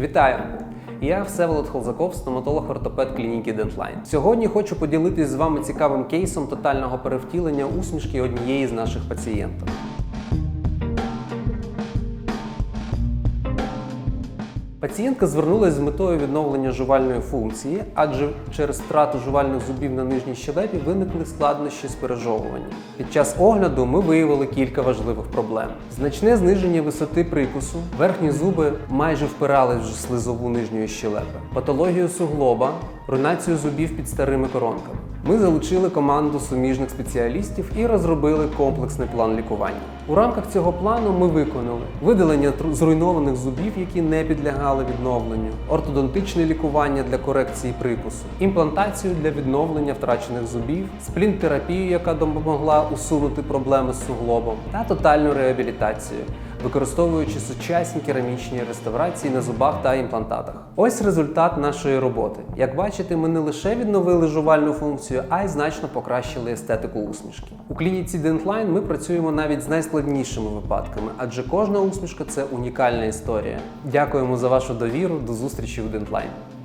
Вітаю! Я Всеволод Холзаков, стоматолог-ортопед клініки Dentline. Сьогодні хочу поділитись з вами цікавим кейсом тотального перевтілення усмішки однієї з наших пацієнток. Пацієнтка звернулася з метою відновлення жувальної функції, адже через втрату жувальних зубів на нижній щелепі виникли складнощі з пережовуванням. Під час огляду ми виявили кілька важливих проблем: значне зниження висоти прикусу, верхні зуби майже впирались в слизову нижньої щелепи, патологію суглоба, руйнацію зубів під старими коронками. Ми залучили команду суміжних спеціалістів і розробили комплексний план лікування. У рамках цього плану ми виконали видалення зруйнованих зубів, які не підлягали відновленню, ортодонтичне лікування для корекції прикусу, імплантацію для відновлення втрачених зубів, сплінтерапію, яка допомогла усунути проблеми з суглобом, та тотальну реабілітацію використовуючи сучасні керамічні реставрації на зубах та імплантатах. Ось результат нашої роботи. Як бачите, ми не лише відновили жувальну функцію, а й значно покращили естетику усмішки. У клініці Dentline ми працюємо навіть з найскладнішими випадками, адже кожна усмішка це унікальна історія. Дякуємо за вашу довіру. До зустрічі у Dentline.